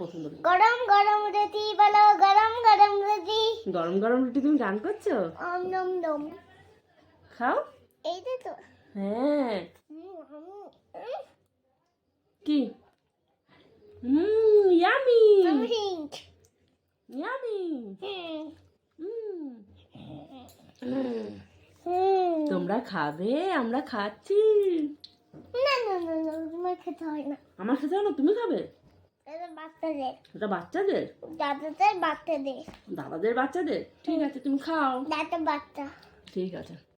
পছন্দ করে গরম গরম রুটি বলো গরম গরম রুটি। গরম গরম রুটি তুমি গান করছ? অম নম নম। খাও? এই তো। হ্যাঁ। কি? হুম। Yummy yummy. তোমরা খাবে আমরা খাচ্ছি। না না না না তোমার খেতে হয় না। আমার খেতে হবে না তুমি খাবে? বাচ্চাদের। এটা বাচ্চাদের? দাদাদের বাচ্চাদের। দাদাদের বাচ্চাদের? ঠিক আছে তুমি খাও। দাদা বাচ্চা। ঠিক আছে।